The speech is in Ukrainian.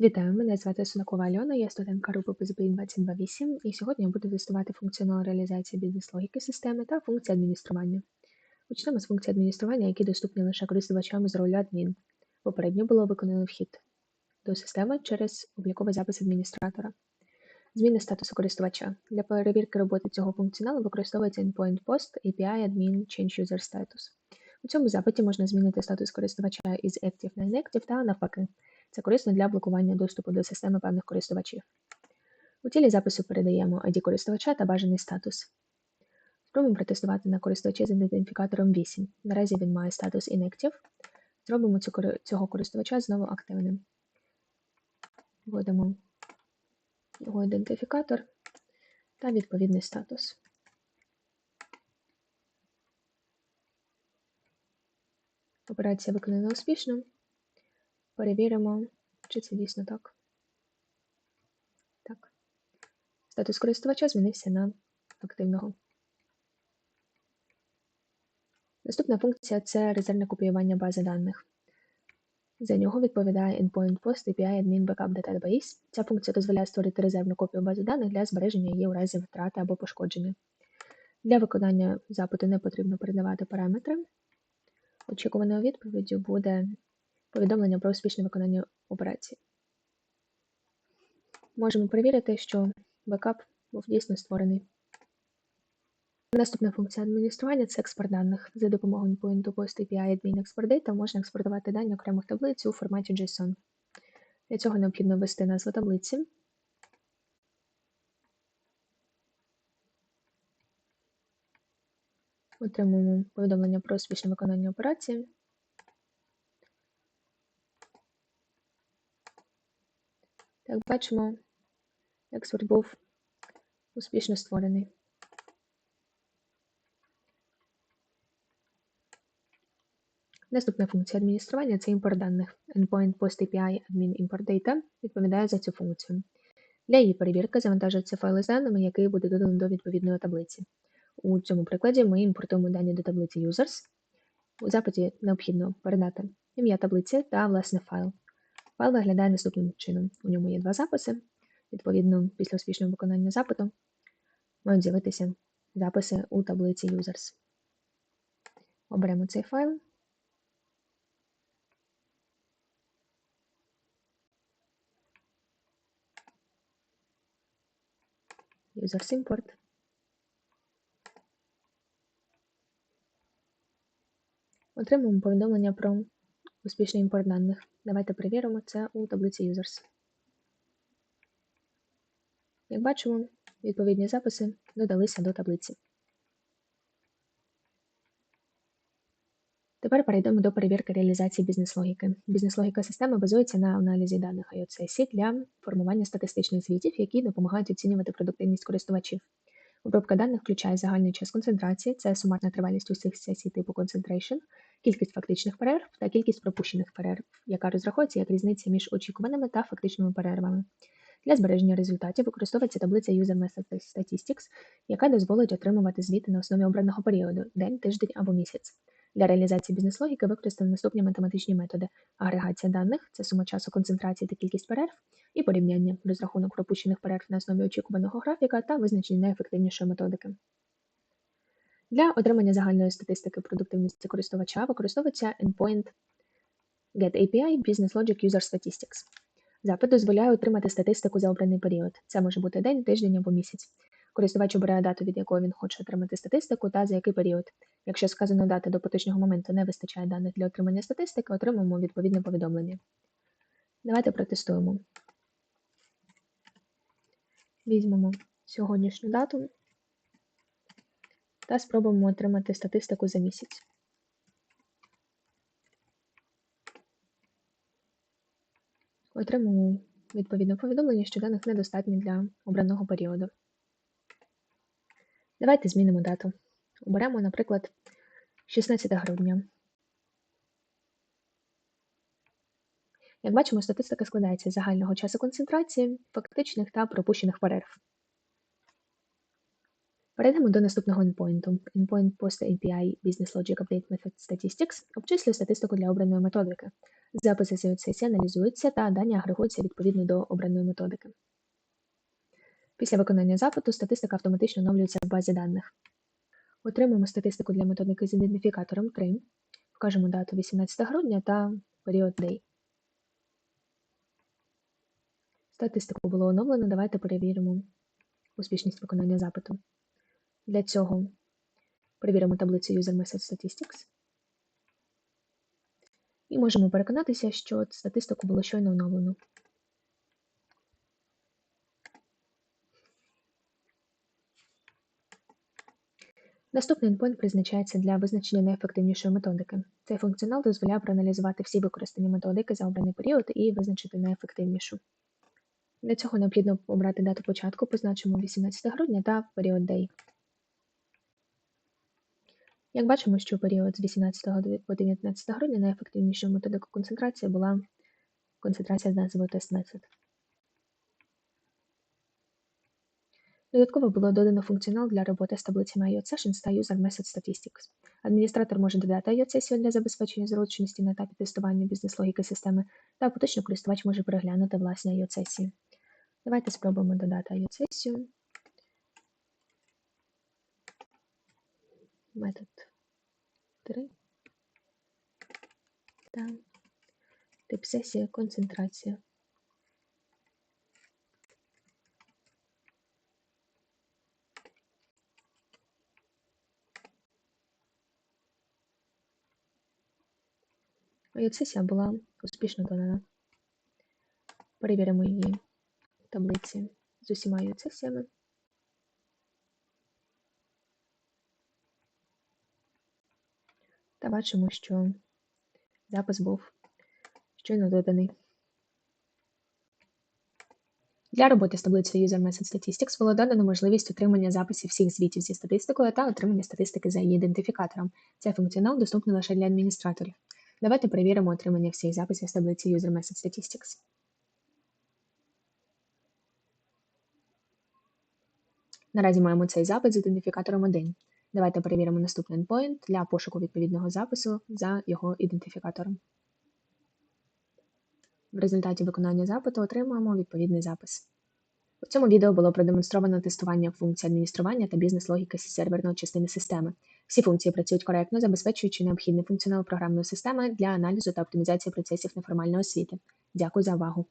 Вітаю, мене звати Судакова Альона, я студентка групи PZPI 228 і сьогодні я буду тестувати функціонал реалізації бізнес-логіки системи та функції адміністрування. Почнемо з функцій адміністрування, які доступні лише користувачам з ролю адмін. Попередньо було виконано вхід до системи через обліковий запис адміністратора. Зміни статусу користувача. Для перевірки роботи цього функціоналу використовується endpoint post API admin change user status. У цьому запиті можна змінити статус користувача із Active на Inactive та навпаки. Це корисно для блокування доступу до системи певних користувачів. У тілі запису передаємо ID користувача та бажаний статус. Спробуємо протестувати на користувачі з ідентифікатором 8. Наразі він має статус Inactive. Зробимо цього користувача знову активним. Вводимо його ідентифікатор та відповідний статус. Операція виконана успішно. Перевіримо, чи це дійсно так. Так. Статус користувача змінився на активного. Наступна функція це резервне копіювання бази даних. За нього відповідає endpoint post API admin backup database. Ця функція дозволяє створити резервну копію бази даних для збереження її у разі втрати або пошкодження. Для виконання запиту не потрібно передавати параметри. Очікуваною відповіддю буде повідомлення про успішне виконання операції. Можемо перевірити, що бекап був дійсно створений. Наступна функція адміністрування це експорт даних. За допомогою Point Post API Admin Export Data можна експортувати дані окремих таблиць у форматі JSON. Для цього необхідно ввести назву таблиці. Отримуємо повідомлення про успішне виконання операції. Як бачимо, експорт був успішно створений. Наступна функція адміністрування це імпорт даних. Endpoint Post API Admin Import Data відповідає за цю функцію. Для її перевірки завантажується файли з даними, який буде доданий до відповідної таблиці. У цьому прикладі ми імпортуємо дані до таблиці Users. У запиті необхідно передати ім'я таблиці та власне файл. Файл виглядає наступним чином. У ньому є два записи. Відповідно, після успішного виконання запиту мають з'явитися записи у таблиці Users. Оберемо цей файл. Users Import. Отримуємо повідомлення про успішний імпорт даних. Давайте перевіримо це у таблиці Users. Як бачимо, відповідні записи додалися до таблиці. Тепер перейдемо до перевірки реалізації бізнес-логіки. Бізнес-логіка системи базується на аналізі даних IoT для формування статистичних звітів, які допомагають оцінювати продуктивність користувачів. Обробка даних включає загальний час концентрації, це сумарна тривалість усіх сесій типу Concentration, кількість фактичних перерв та кількість пропущених перерв, яка розраховується як різниця між очікуваними та фактичними перервами. Для збереження результатів використовується таблиця User Method Statistics, яка дозволить отримувати звіти на основі обраного періоду день, тиждень або місяць. Для реалізації бізнес-логіки використано наступні математичні методи: агрегація даних це сума часу концентрації та кількість перерв, і порівняння, розрахунок пропущених перерв на основі очікуваного графіка та визначення найефективнішої методики. Для отримання загальної статистики продуктивності користувача використовується endpoint GetAPI Business Logic User Statistics. Запит дозволяє отримати статистику за обраний період. Це може бути день, тиждень або місяць. Користувач обирає дату, від якої він хоче отримати статистику, та за який період. Якщо сказано дати до поточного моменту не вистачає даних для отримання статистики, отримаємо відповідне повідомлення. Давайте протестуємо. Візьмемо сьогоднішню дату та спробуємо отримати статистику за місяць. Отримаємо відповідне повідомлення, що даних недостатньо для обраного періоду. Давайте змінимо дату. Оберемо, наприклад, 16 грудня. Як бачимо, статистика складається з загального часу концентрації, фактичних та пропущених перерв. Перейдемо до наступного endpoint. Endpoint Post API Business Logic Update Method Statistics обчислює статистику для обраної методики. Записи з сесії аналізуються та дані агрегуються відповідно до обраної методики. Після виконання запиту статистика автоматично оновлюється в базі даних. Отримуємо статистику для методики з ідентифікатором 3. Вкажемо дату 18 грудня та період Day. Статистику було оновлено. Давайте перевіримо успішність виконання запиту. Для цього перевіримо таблицю User Message Statistics. І можемо переконатися, що статистику було щойно оновлено. Наступний endpoint призначається для визначення найефективнішої методики. Цей функціонал дозволяє проаналізувати всі використані методики за обраний період і визначити найефективнішу. Для цього необхідно обрати дату початку, позначимо 18 грудня та період Day. Як бачимо, що у період з 18 по 19 грудня найефективнішою методикою концентрації була концентрація з назвою тест метод. Додатково було додано функціонал для роботи з таблицями IOT Sessions та User Message Statistics. Адміністратор може додати IOT-сесію для забезпечення зручності на етапі тестування бізнес-логіки системи, та поточно користувач може переглянути власні IOT-сесії. Давайте спробуємо додати IOT-сесію. Метод 3. Та тип сесії концентрація. IOT-сесія була успішно додана. Перевіримо її в таблиці з усіма IOT-сесіями. Та бачимо, що запис був щойно доданий. Для роботи з таблицею User Message Statistics було додано можливість отримання записів всіх звітів зі статистикою та отримання статистики за її ідентифікатором. Цей функціонал доступний лише для адміністраторів. Давайте перевіримо отримання всіх записів з таблиці User Message Statistics. Наразі маємо цей запит з ідентифікатором 1. Давайте перевіримо наступний endpoint для пошуку відповідного запису за його ідентифікатором. В результаті виконання запиту отримуємо відповідний запис. У цьому відео було продемонстровано тестування функцій адміністрування та бізнес-логіки серверної частини системи. Всі функції працюють коректно, забезпечуючи необхідний функціонал програмної системи для аналізу та оптимізації процесів неформальної освіти. Дякую за увагу!